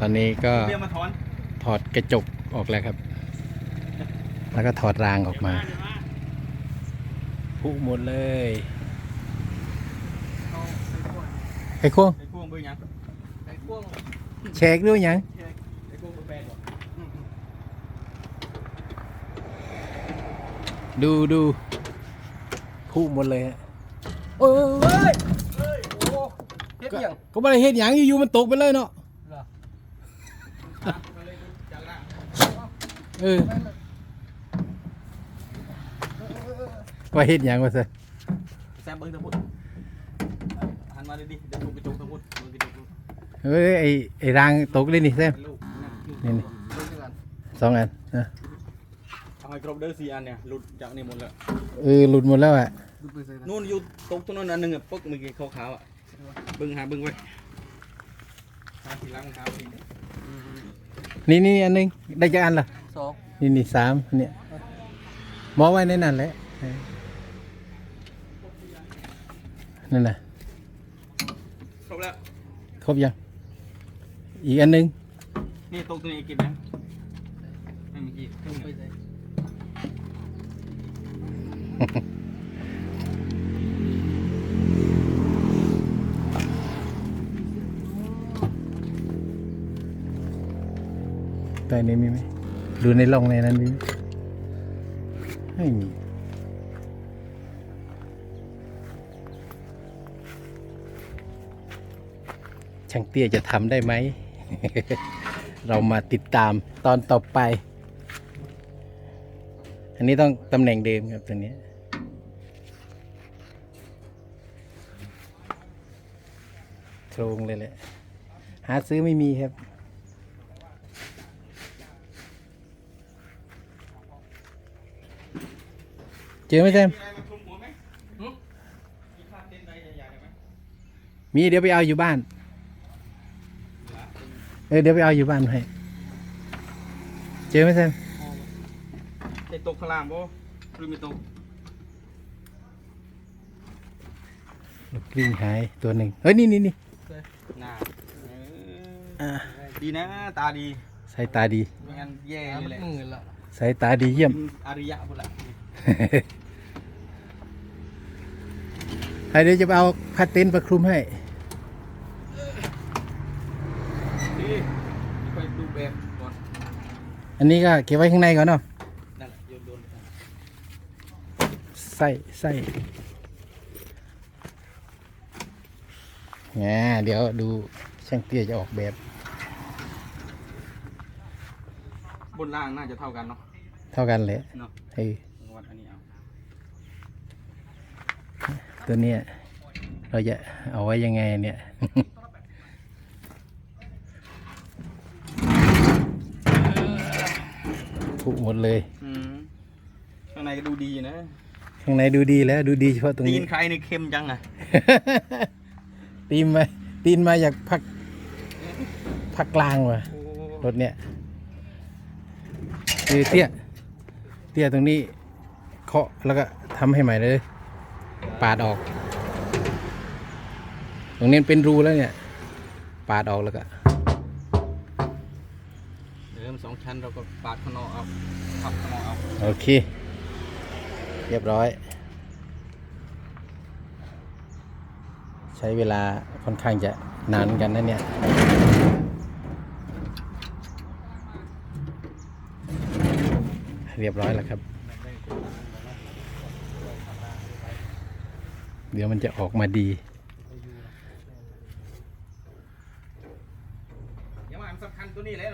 ตอนนี้ก็เรียกมาถอนถอดกระจกออกแล้วครับ แล้วก็ถอดรางออกมาพุหมดเลยไอ้ควงไอ้พวงเบอร์ยังไอ้พวงแชกด้วยยังไอ้พวงเบอร์แปดดูดูพุหมดเลยฮะโอ้ยเฮ้ยเฮ้ยโอ้เฮ็ดก็เอียงก็ไม่ได้เห็นอย่างอยู่ๆมันตกไปเลยเนาะ เลยจากล่างเออว่าเห็นอย่างวะสิแซมเบิ้งทั้งหมดหันมาเลยดิเดี๋ยวดูกระจกทั้งหมดเบิ้งกระจกดูเฮ้ยไอ้ไอ้รางตกเลยนี่แซมลูกนี่นี่เบิ้งด้วยกันสองอันนะเอาให้ครบเด้อสี่อันเนี่ยหลุดจากนี่หมดแล้วเออหลุดหมดแล้วอะนู่นอยู่ตกตรงนั้นอันหนึงอะปึ๊กเมื่อกี้ขาวๆอะเบิ้งหาเบิ้งไว้หาสีล้างรองเท้าที นี่นี่อันหนึงได้จากอันละสองนี่นี่สามเนี่ยมองไว้ในนั้นแหละเออนั่นน่ะครบแล้วครบยังอีกอันหนึงนี่ตกตรงนี้กินนะไม่เมื่อกี้ขึ้นไปเลย ใต้นี้มีไหมดูในร่องในนั้นมีไม่มีช่างเตี้ยจะทำได้ไหม เรามาติดตามตอนต่อไป อันนี้ต้องตำแหน่งเดิมครับตัวนี้โครงเลยแหละ หาซื้อไม่มีครับ เจอไหมแซมมีอะไรมาคลุมหัวไหมหึมีผ้าเต้นใดใหญ่ๆได้ไหมมีเดี๋ยวไปเอาอยู่บ้าน เออเดี๋ยวไปเอาอยู่บ้านให้เจอไหมแซมจะตกข้างล่างบ่หรือไม่ตกลูกกลิ้งหายตัวหนึ่งเฮ้ยนี่นี่นี่น่าเออ่าอดีนะตาดีสายตาดีไม่งั้นแย่เลยแหละสายตาดีเยี่ยมอาริยะพุ่นละให้ เดี๋ยวจะไปเอาผ้าเต็นท์มาคลุมให้นี่ไปดูแบบก่อนอันนี้ก็เก็บไว้ข้างในก่อนเนาะนั่นแหละโยนโดนไส้ไส้แงเดี๋ยวดูช่างเตี้ยจะออกแบบ บนล่างน่าจะเท่ากันเนาะ เท่ากันเลยเนาะไอ้วัดอันนี้เอาตัวเนี้ยเราจะเอาไว้ยังไงเนี่ยผุหมดเลยอืมข้างในก็ดูดีนะ ข้างในดูดีแล้วดูดีเฉพาะตรงตีนี้ น ใครนี่เค็มจังอะตีนมาตีนมาจากภาคภาคกลางว่ะโอ้รถเนี่ยคือเตี้ย เตี้ยตรงนี้ เคาะแล้วก็ทำให้ใหม่เลย ปาดออก ตรงนี้เป็นรูแล้วเนี่ย ปาดออกแล้วก็เดิมสองชั้นเราก็ปาดข้างนอกเอาขับข้างนอกเอาโอเค เรียบร้อย ใช้เวลาค่อนข้างจะนานเหมือนกันนะเนี่ยเรียบร้อยแล้วครับ เดี๋ยวมันจะออกมาดียังว่าสำคัญตัวนี้เลย